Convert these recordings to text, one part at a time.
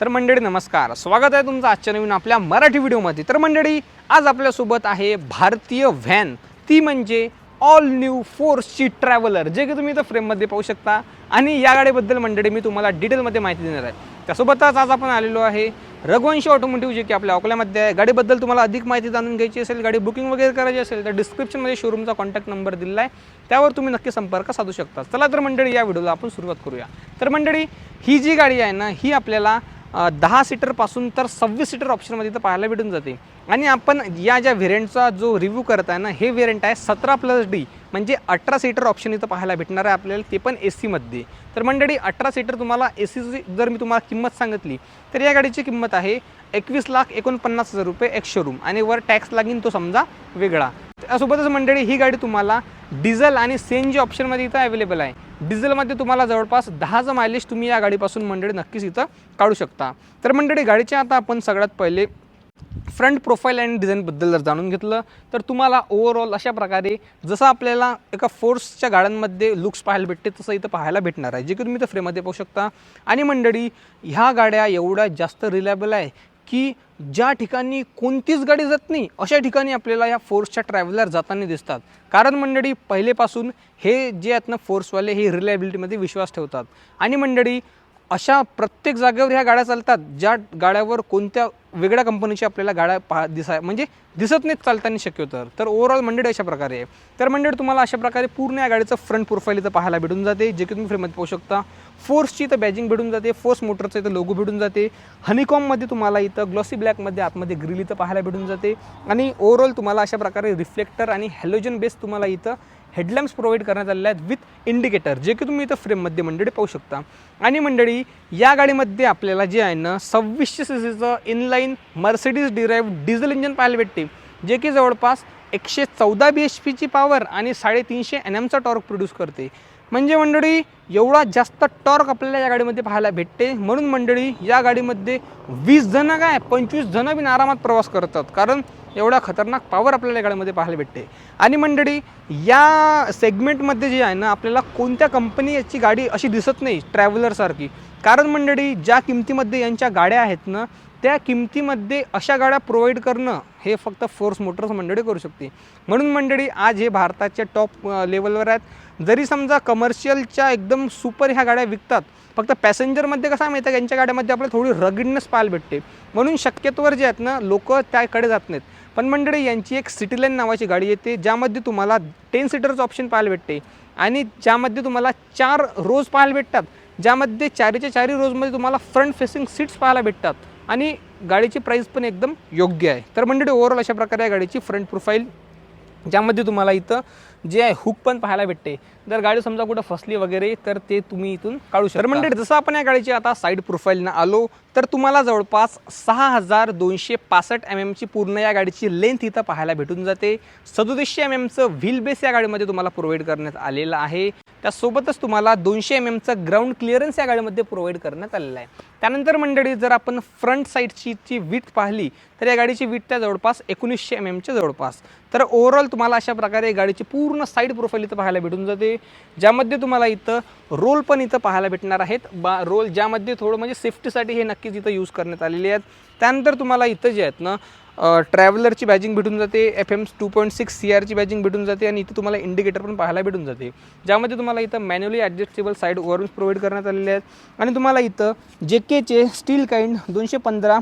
तर मंडळी नमस्कार. स्वागत आहे तुमचं आजच्या नवीन आपल्या मराठी व्हिडिओमध्ये. तर मंडळी आज आपल्यासोबत आहे भारतीय व्हॅन. ती म्हणजे ऑल न्यू फोर्सची ट्रॅव्हलर जे की तुम्ही इथं फ्रेममध्ये पाहू शकता. आणि या गाडीबद्दल मंडळी मी तुम्हाला डिटेलमध्ये माहिती देणार आहे. त्यासोबतच आज आपण आलेलो आहे रघुवंशी ऑटोमोटिव्ह जे की आपल्या अकोल्यामध्ये आहे. गाडीबद्दल तुम्हाला अधिक माहिती जाणून घ्यायची असेल गाडी बुकिंग वगैरे करायची असेल तर डिस्क्रिप्शनमध्ये शोरूमचा कॉन्टॅक्ट नंबर दिलेला आहे. त्यावर तुम्ही नक्की संपर्क साधू शकता. चला तर मंडळी या व्हिडिओला आपण सुरुवात करूया. तर मंडळी ही जी गाडी आहे ना ही आपल्याला दहा सीटरपासून तर सव्वीस सीटर ऑप्शनमध्ये इथं पाहायला भेटून जाते. आणि आपण या ज्या व्हेरियंटचा जो रिव्ह्यू करत आहे ना हे व्हेरियंट आहे सतरा प्लस डी म्हणजे अठरा सीटर ऑप्शन इथं पाहायला भेटणार आहे आपल्याला ते पण ए सीमध्ये तर मंडळी अठरा सीटर तुम्हाला ए सीची जर मी तुम्हाला किंमत सांगितली तर या गाडीची किंमत आहे एकवीस लाख एकोणपन्नास हजार रुपये एक शोरूम आणि वर टॅक्स लागीन तो समजा वेगळा. त्यासोबतच मंडळी ही गाडी तुम्हाला डिझेल आणि सी एन जी ऑप्शनमध्ये इथं अवेलेबल आहे. डिझेलमध्ये तुम्हाला जवळपास दहाचं मायलेज तुम्ही या गाडीपासून मंडळी नक्कीच इथं काढू शकता. तर मंडळी गाडीच्या आता आपण सगळ्यात पहिले फ्रंट प्रोफाईल आणि डिझाईनबद्दल जर जाणून घेतलं तर तुम्हाला ओव्हरऑल अशा प्रकारे जसं आपल्याला एका फोर्सच्या गाड्यांमध्ये लुक्स पाहायला भेटते तसं इथं पाहायला भेटणार आहे जे की तुम्ही इथं फ्रेममध्ये पाहू शकता. आणि मंडळी ह्या गाड्या एवढ्या जास्त रिलायबल आहे की ज्या ठिकाणी कोणतीच गाडी जात नाही अशा ठिकाणी आपल्याला या फोर्सच्या ट्रॅव्हलर जाताना दिसतात. कारण मंडळी पहिलेपासून हे जे आहेत ना फोर्सवाले हे रिलायबिलिटीमध्ये विश्वास ठेवतात. आणि मंडळी अशा प्रत्येक जागेवर ह्या गाड्या चालतात ज्या गाड्यावर कोणत्या वेगळ्या कंपनीची आपल्याला गाड्या पहा दिसाय म्हणजे दिसत नाहीत चालताना शक्यतो तर. ओव्हरऑल मंडेड अशा प्रकारे आहे. तर मंडेड तुम्हाला अशा प्रकारे पूर्ण या गाडीचं फ्रंट प्रोफाईल इथं पाहायला भेटून जाते जे की तुम्ही फ्रेममध्ये पाहू शकता. फोर्सची इथं बॅजिंग भेटून जाते फोर्स मोटरचं इथं लोगो भेटून जाते. हनीकॉममध्ये तुम्हाला इथं ग्लॉसी ब्लॅकमध्ये आतमध्ये ग्रिल इथं पाहायला भेटून जाते. आणि ओव्हरऑल तुम्हाला अशा प्रकारे रिफ्लेक्टर आणि हॅलोजन बेस तुम्हाला इथं हेडलॅम्प्स प्रोव्हाइड करण्यात आलेल्या आहेत विथ इंडिकेटर जे की तुम्ही इथं फ्रेममध्ये मंडळी पाहू शकता. आणि मंडळी या गाडीमध्ये आपल्याला जे आहे ना सव्वीसशे सी सीचं inline Mercedes derived diesel engine पाहायला भेटते जे की जवळपास एकशे चौदा बी एच पीची पॉवर आणि साडेतीनशे एन एमचा टॉर्क प्रोड्यूस करते. म्हणजे मंडळी एवढा जास्त टॉर्क आपल्याला या गाडीमध्ये पाहायला भेटते. म्हणून मंडळी या गाडीमध्ये वीस जणं काय पंचवीस जणं बिन आरामात प्रवास करतात. कारण एवढा खतरनाक पॉवर आपल्याला या गाडीमध्ये पाहायला भेटते. आणि मंडळी या सेगमेंटमध्ये जे आहे ना आपल्याला कोणत्या कंपनी याची गाडी अशी दिसत नाही ट्रॅव्हलरसारखी कारण मंडळी ज्या किमतीमध्ये यांच्या गाड्या आहेत ना त्या किमतीमध्ये अशा गाड्या प्रोव्हाइड करणं हे फक्त फोर्स मोटर्स मंडळी करू शकते. म्हणून मंडळी आज हे भारताच्या टॉप लेवलवर आहेत. जरी समजा कमर्शियलच्या एकदम सुपर ह्या गाड्या विकतात फक्त पॅसेंजरमध्ये कसं माहिती आहे यांच्या गाड्यामध्ये आपल्याला थोडी रगडनेस पाहायला भेटते. म्हणून शक्यतोवर जे आहेत ना लोक त्याकडे जात नाहीत. पण मंडळी यांची एक सिटी लाईन नावाची गाडी येते ज्यामध्ये तुम्हाला टेन सीटरचं ऑप्शन पाहायला भेटते आणि ज्यामध्ये तुम्हाला चार रोज पाहायला भेटतात. ज्यामध्ये चारीच्या चारी रोजमध्ये तुम्हाला फ्रंट फेसिंग सीट्स पाहायला भेटतात. आणि गाडीची प्राईस पण एकदम योग्य आहे. तर मंडळी ओव्हरऑल अशा प्रकारे या गाडीची फ्रंट प्रोफाईल ज्यामध्ये तुम्हाला इथं जे आहे हुक पण पाहायला भेटते. जर गाडी समजा कुठं फसली वगैरे तर ते तुम्ही इथून काढू शकता. म्हणजे जसं आपण या गाडीची आता साईड प्रोफाईलनं आलो तर तुम्हाला जवळपास सहा हजार दोनशे पासष्ट एम एमची पूर्ण या गाडीची लेंथ इथं पाहायला भेटून जाते. सदोतीसशे एम एमचं व्हील बेस या गाडीमध्ये तुम्हाला प्रोव्हाइड करण्यात आलेलं आहे. त्यासोबतच तुम्हाला दोनशे एम एमचं ग्राउंड क्लिअरन्स या गाडीमध्ये प्रोव्हाइड करण्यात आलेलं आहे. त्यानंतर मंडळी जर आपण फ्रंट साईडची जी विथ पाहिली तर या गाडीची विथ त्या जवळपास एकोणीसशे एम एमच्या जवळपास. तर ओव्हरऑल तुम्हाला अशा प्रकारे गाडीची पूर्ण पूर्ण साईड प्रोफाईल इथं पाहायला भेटून जाते. ज्यामध्ये तुम्हाला इथं रोल पण इथं पाहायला भेटणार आहेत. बा रोल ज्यामध्ये थोडं म्हणजे सेफ्टीसाठी हे नक्कीच इथं यूज करण्यात आलेले आहेत. त्यानंतर तुम्हाला इथं जे आहेत ना ट्रॅव्हलरची बॅजिंग भेटून जाते F M two point six C आरची बॅजिंग भेटून जाते आणि इथं तुम्हाला इंडिकेटर पण पाहायला भेटून जाते. ज्यामध्ये तुम्हाला इथं manually adjustable side ORVMs provide करण्यात आलेले आहेत. आणि तुम्हाला इथं जे केचे स्टील काइंड दोनशे पंधरा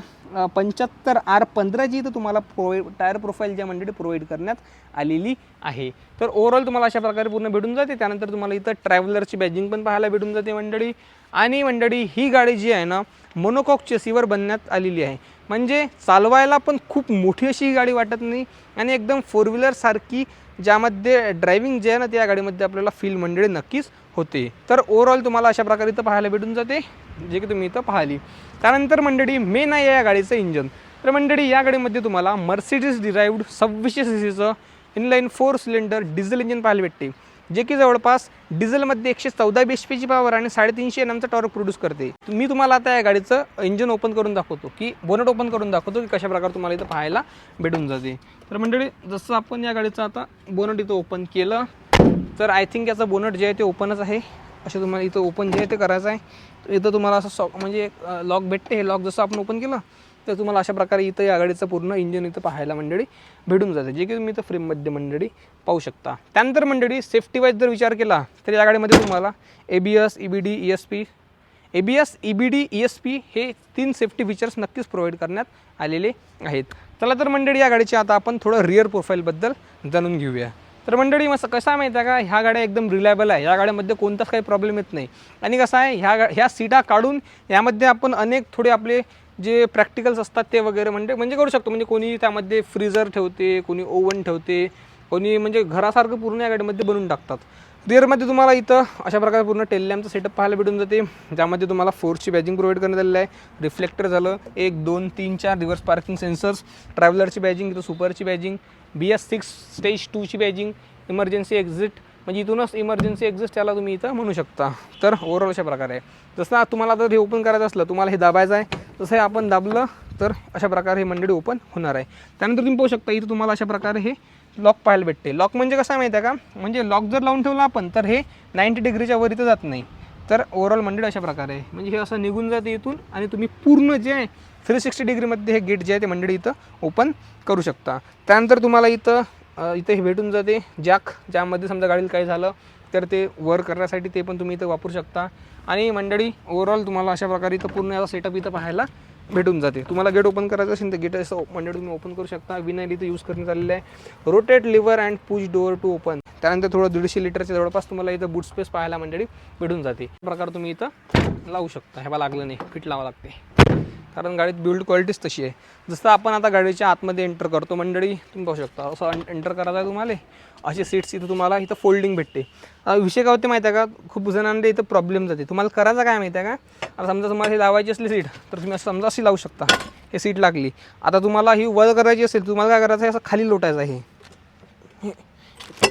पंच्याहत्तर आर पंधराची इथं तुम्हाला प्रोव्हाइड टायर प्रोफाईल ज्या मंडळी प्रोव्हाइड करण्यात आलेली आहे. तर ओव्हरऑल तुम्हाला अशा प्रकारे पूर्ण भेटून जाते. त्यानंतर तुम्हाला इथं ट्रॅव्हलरची बॅजिंग पण पाहायला भेटून जाते मंडळी. आणि मंडळी ही गाडी जी आहे ना मोनोकॉक चेसीवर बनण्यात आलेली आहे. म्हणजे चालवायला पण खूप मोठी अशी ही गाडी वाटत नाही आणि एकदम फोर व्हीलरसारखी ज्यामध्ये ड्रायव्हिंग जे आहे ना त्या गाडीमध्ये आपल्याला फील मंडळी नक्कीच होते. तर ओव्हरऑल तुम्हाला अशा प्रकारे इथं पाहायला भेटून जाते जे की तुम्ही इथं पाहिली. त्यानंतर मंडळी मेन आहे या गाडीचं इंजन तर मंडळी या गाडीमध्ये तुम्हाला मर्सिडीज डिराईव्ड सव्वीसशे सी सीचं inline four cylinder diesel engine पाहायला भेटते. जे की जवळपास डिझेलमध्ये एकशे चौदा बी एच पीची पॉवर आणि साडेतीनशे एन एमचा टॉर्क प्रोड्यूस करते. मी तुम्हाला आता या गाडीचं इंजिन ओपन करून दाखवतो की बोनट ओपन करून दाखवतो की कशा प्रकारे तुम्हाला इथं पाहायला भेटून जाते. तर मंडळी जसं आपण या गाडीचं आता बोनट इथं ओपन केलं तर आय थिंक याचं बोनट जे आहे ते ओपनच आहे. असे तुम्हाला इथं ओपन जे आहे ते करायचं आहे. इथं तुम्हाला असं सॉ म्हणजे लॉक भेटते. हे लॉक जसं आपण ओपन केलं तर तुम्हाला अशा प्रकारे इथं या गाडीचं पूर्ण इंजिन इथं पाहायला मंडळी भेटून जाते. जे की तुम्ही इथं फ्रेममध्ये मंडळी पाहू शकता. त्यानंतर मंडळी सेफ्टी वाईज जर विचार केला तर या गाडीमध्ये तुम्हाला A B S E B D E S P A B S E B D E S P हे तीन सेफ्टी फीचर्स नक्कीच प्रोव्हाइड करण्यात आलेले आहेत. चला तर मंडळी या गाडीची आता आपण थोडं रिअर प्रोफाईलबद्दल जाणून घेऊया. तर मंडळी मग कसं आहे माहिती आहे का? ह्या गाड्या एकदम रिलायबल आहे. या गाड्यामध्ये कोणताच काही प्रॉब्लेम येत नाही. आणि कसं आहे ह्या गा ह्या सीटा काढून यामध्ये आपण अनेक थोडे आपले जे प्रॅक्टिकल्स असतात ते वगैरे म्हणजे म्हणजे करू शकतो. म्हणजे कोणी त्यामध्ये फ्रीजर ठेवते कोणी ओव्हन ठेवते कोणी म्हणजे घरासारखं पूर्ण या गाडीमध्ये बनवून टाकतात. रिअरमध्ये तुम्हाला इथं अशा प्रकारे पूर्ण टेललॅम्पचं सेटअप पाहायला भेटून जाते. ज्यामध्ये तुम्हाला फोर्सची बॅजिंग प्रोव्हाइड करण्यात आलेलं आहे. रिफ्लेक्टर झालं एक दोन तीन चार रिव्हर्स पार्किंग सेन्सर्स ट्रॅव्हलरची बॅजिंग इथं सुपरची badging B S six stage टूची badging emergency exit म्हणजे इथूनच इमर्जन्सी एक्झिस्ट त्याला तुम्ही इथं म्हणू शकता. तर ओव्हरऑल अशा प्रकारे. आहे जसं तुम्हाला जर हे ओपन करायचं असलं तुम्हाला हे दाबायचं आहे तसं हे आपण दाबलं तर अशा प्रकारे हे मंडळी ओपन होणार आहे. त्यानंतर तुम्ही पाहू शकता इथं तुम्हाला अशा प्रकारे हे लॉक पाहायला भेटते. लॉक म्हणजे कसं आहे माहिती आहे का? म्हणजे लॉक जर लावून ठेवला आपण तर हे नाईंटी डिग्रीच्या वर इथं जात नाही. तर ओव्हरऑल मंडळी अशा प्रकारे आहे. म्हणजे हे असं निघून जाते इथून आणि तुम्ही पूर्ण जे आहे थ्री सिक्स्टी डिग्रीमध्ये हे गेट जे आहे ते मंडळी इथं ओपन करू शकता. त्यानंतर तुम्हाला इथं इथे हे भेटून जाते. जॅक ज्यामध्ये समजा गाडीला काही झालं तर ते वर करण्यासाठी ते पण तुम्ही इथं वापरू शकता. आणि मंडळी ओव्हरऑल तुम्हाला अशा प्रकारे इथं पूर्ण याचा सेटअप इथं पाहायला भेटून जाते. तुम्हाला गेट ओपन करायचं असेल तर गेट असं मंडळी तुम्ही ओपन करू शकता. विनर इथं यूज करण्यात आलेलं आहे. Rotate lever and push door to open त्यानंतर थोडं दीडशे लिटरच्या जवळपास तुम्हाला इथं बूट स्पेस पाहायला मंडळी भेटून जाते. प्रकार तुम्ही इथं लावू शकता. हे लागलं नाही. फिट लावा लागते. कारण गाडीत बिल्ड क्वालिटीच तशी आहे. जसं आपण आता गाडीच्या आतमध्ये एंटर करतो मंडळी तुम्ही पाहू शकता असं एंटर करायला आहे तुम्हाला असे सीट्स इथं तुम्हाला इथं फोल्डिंग भेटते. विषय काय होते माहिती आहे का? खूप जणांना इथं प्रॉब्लेम जाते. तुम्हाला करायचं काय माहिती आहे का? आता समजा तुम्हाला हे लावायची असली सीट तर तुम्ही असं समजा अशी लावू शकता हे सीट लागली. आता तुम्हाला ही वर करायची असेल तुम्हाला काय करायचं आहे? असं खाली लोटायचं आहे. हे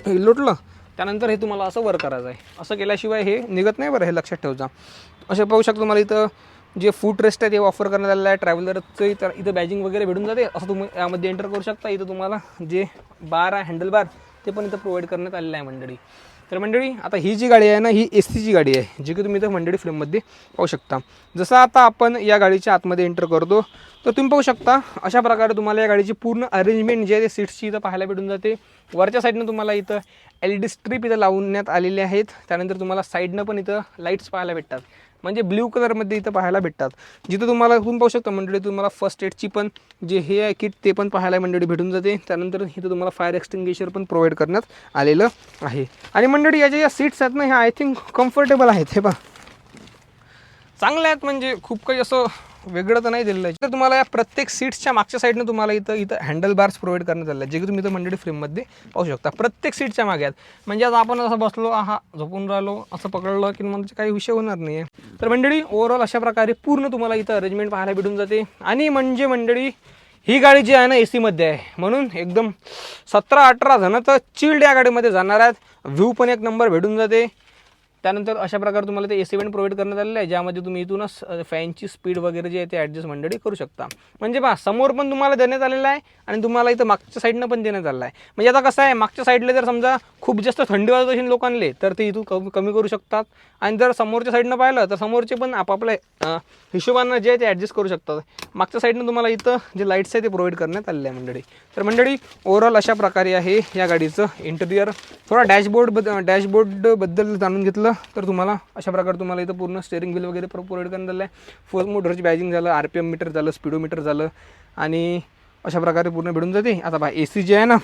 हे लोटलं त्यानंतर हे तुम्हाला असं वर करायचं आहे. असं केल्याशिवाय हे निघत नाही बरं हे लक्षात ठेवजा. असे पाहू शकता तुम्हाला इथं जे फूड रेस्ट आहे ते ऑफर करण्यात आलेलं आहे. ट्रॅव्हलरचं तर इथं बॅजिंग वगैरे भेटून जाते. असं तुम्ही यामध्ये एंटर करू शकता. इथं तुम्हाला जे बार आहे हँडल बार ते पण इथं प्रोव्हाइड करण्यात आलेलं आहे मंडळी. तर मंडळी आता ही जी गाडी आहे ना ही एस सीची गाडी आहे जी की तुम्ही इथं मंडळी फ्रेममध्ये पाहू शकता. जसं आता आपण या गाडीच्या आतमध्ये एंटर करतो तर तुम्ही पाहू शकता अशा प्रकारे तुम्हाला या गाडीची पूर्ण अरेंजमेंट जे आहे ते सीट्सची इथं पाहायला भेटून जाते. वरच्या साईडनं तुम्हाला इथं एल डी स्ट्रीप इथं लावण्यात आलेले आहेत. त्यानंतर तुम्हाला साईडनं पण इथं लाईट्स पाहायला भेटतात. म्हणजे ब्ल्यू कलरमध्ये इथं पाहायला भेटतात. जिथं तुम्हाला तुम्ही पाहू शकता मंडळी तुम्हाला फर्स्ट एडची पण जे हे आहे किट ते पण पाहायला मंडळी भेटून जाते. त्यानंतर इथं तुम्हाला फायर एक्सटिंग्विशर पण प्रोव्हाइड करण्यात आलेलं आहे. आणि मंडळी याच्या या सीट्स आहेत ना ह्या आय थिंक कम्फर्टेबल आहेत. हे पहा. चांगल्या आहेत म्हणजे खूप काही असं वेगळं तर नाही दिलेलं आहे. तर तुम्हाला या प्रत्येक सीट्सच्या मागच्या साईडनं तुम्हाला इथं इथं हँडल बार्स प्रोव्हाइड करण्यात आले जे की तुम्ही इथं मंडळी फ्रेममध्ये पाहू शकता. प्रत्येक सीटच्या मागे आहेत. म्हणजे आता आपण असं बसलो हा झोपून राहिलो असं पकडलं की म्हणजे काही विषय होणार नाही आहे तर मंडळी ओव्हरऑल अशा प्रकारे पूर्ण तुम्हाला इथं अरेंजमेंट पाहायला भेटून जाते. आणि म्हणजे मंडळी ही गाडी जी आहे ना ए सीमध्ये आहे. म्हणून एकदम सतरा अठरा जणं तर चिल्ड या गाडीमध्ये जाणार आहेत. व्ह्यू पण एक नंबर भेटून जाते. त्यानंतर अशा प्रकारे तुम्हाला ते ए सी प्रोव्हाइड करण्यात आलेलं आहे ज्यामध्ये तुम्ही इथूनच फॅनची स्पीड वगैरे जे आहे ते ॲडजस्ट मंडळी करू शकता. म्हणजे पहा समोर पण तुम्हाला देण्यात आलेलं आहे आणि तुम्हाला इथं मागच्या साईडनं पण देण्यात आलेलं आहे. म्हणजे आता कसं आहे मागच्या साईडला जर समजा खूप जास्त थंडी वाजत असेल लोकांले तर ते इथून कमी कमी करू शकतात. आणि जर समोरच्या साईडनं पाहिलं तर समोरचे पण आपापल्या हिशोबानं जे आहे ते ॲडजस्ट करू शकतात. मागच्या साईडनं तुम्हाला इथं जे लाईट्स आहे ते प्रोव्हाइड करण्यात आलेले आहे मंडळी. तर मंडळी ओव्हरऑल अशा प्रकारे आहे या गाडीचं इंटेरियर थोडा डॅशबोर्ड डॅशबोर्डबद्दल जाणून घेतलं. तर तुम्हाला अशा प्रकारे तुम्हाला इथं पूर्ण स्टेअरिंग व्हील वगैरे प्रोव्हाइड करण्यात आलं आहे फोर मोटरची बॅजिंग झालं आर पी एम मीटर झालं स्पीडोमीटर झालं आणि अशा प्रकारे पूर्ण भेटून जाते. आता बा ए सी जे आहे ना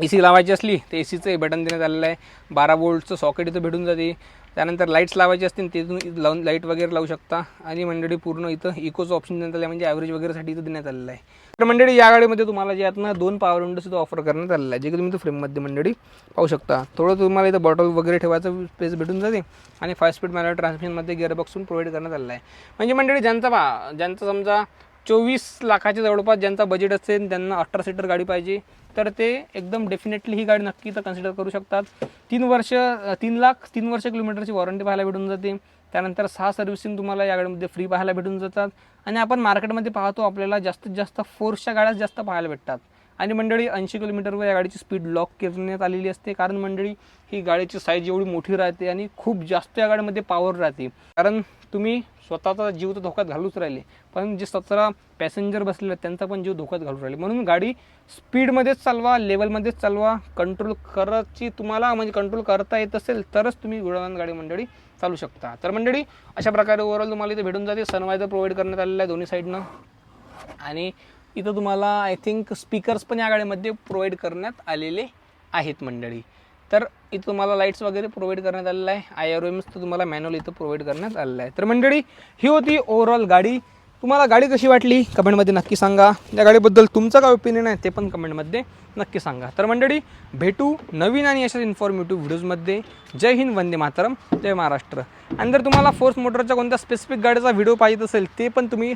ए सी लावायची असली तर ए सीचं बटन देण्यात आलेलं आहे. बारा वोल्टचं सॉकेट इथं भेटून जाते. त्यानंतर लाईट्स लावायचे असतील ते तुम्ही लावून लाइट वगैरे लावू शकता. आणि मंडळी पूर्ण इथं इकोचं ऑप्शन देण्यात आलं आहे. म्हणजे ॲव्हरेज वगैरेसाठी इथं देण्यात आलेलं आहे. तर मंडळी या गाडीमध्ये तुम्हाला जे आहेत ना दोन पॉवर विंडोज ऑफर करण्यात आलेलं आहे. जे की तुम्ही इथं फ्रेममध्ये मंडळी पाहू शकता. थोडं तुम्हाला इथं बॉटल वगैरे ठेवायचं स्पेस भेटून जाते. आणि फाय स्पीड मॅन्युअल ट्रान्समिशनमध्ये गिअरबॉक्स पण प्रोव्हाइड करण्यात आलेलं आहे. म्हणजे मंडळी ज्यांचा बा ज्यांचा समजा चोवीस लाखाच्या जवळपास ज्यांचा बजेट असेल त्यांना अठरा सीटर गाडी पाहिजे. तर ते एकदम डेफिनेटली ही गाडी नक्की तर कन्सिडर करू शकतात. तीन वर्ष तीन लाख तीन वर्ष किलोमीटरची वॉरंटी पाहायला भेटून जाते. त्यानंतर सहा सर्व्हिसिंग तुम्हाला या गाडीमध्ये फ्री पाहायला भेटून जातात. आणि आपण मार्केटमध्ये पाहतो आपल्याला जास्तीत जास्त फोर्सच्या गाड्याच जास्त पाहायला भेटतात. आणि मंडळी ऐंशी किलोमीटरवर या गाडीची स्पीड लॉक करण्यात आलेली असते. कारण मंडळी ही गाडीची साईज एवढी मोठी राहते आणि खूप जास्त या गाडीमध्ये पॉवर राहते. कारण तुम्ही स्वतःचा जीव तर धोक्यात घालूच राहिले. पण जे सतरा पॅसेंजर बसलेले आहेत त्यांचा पण जीव धोक्यात घालून राहिले. म्हणून गाडी स्पीडमध्येच चालवा लेवलमध्येच चालवा कंट्रोल करायची तुम्हाला म्हणजे कंट्रोल करता येत असेल तरच तुम्ही गुळवान गाडी मंडळी चालू शकता. तर मंडळी अशा प्रकारे ओव्हरऑल तुम्हाला इथे भेटून जाते. सनवायझर प्रोव्हाइड करण्यात आलेला आहे दोन्ही साईडनं आणि इथं तुम्हाला आय थिंक स्पीकर्स पण या गाडीमध्ये प्रोव्हाइड करण्यात आलेले आहेत मंडळी. तर इथं तुम्हाला लाईट्स वगैरे प्रोव्हाइड करण्यात आलेलं आहे. आय आर एम तर तुम्हाला मॅन्युअल इथं प्रोव्हाइड करण्यात आलेलं आहे. तर मंडळी ही होती ओव्हरऑल गाडी. तुम्हाला गाडी कशी वाटली? कमेंटमध्ये नक्की सांगा. या गाडीबद्दल तुमचं काय ओपिनियन आहे ते पण कमेंटमध्ये नक्की सांगा. तर मंडळी भेटू नवीन आणि अशाच इन्फॉर्मेटिव्ह व्हिडिओजमध्ये जय हिंद वंदे मातरम जय महाराष्ट्र. आणि जर तुम्हाला फोर्स मोटरच्या कोणत्या स्पेसिफिक गाडीचा व्हिडिओ पाहिजे असेल ते पण तुम्ही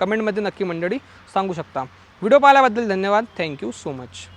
कमेंटमध्ये नक्की मंडळी सांगू शकता. व्हिडिओ पाहिल्याबद्दल धन्यवाद. Thank you so much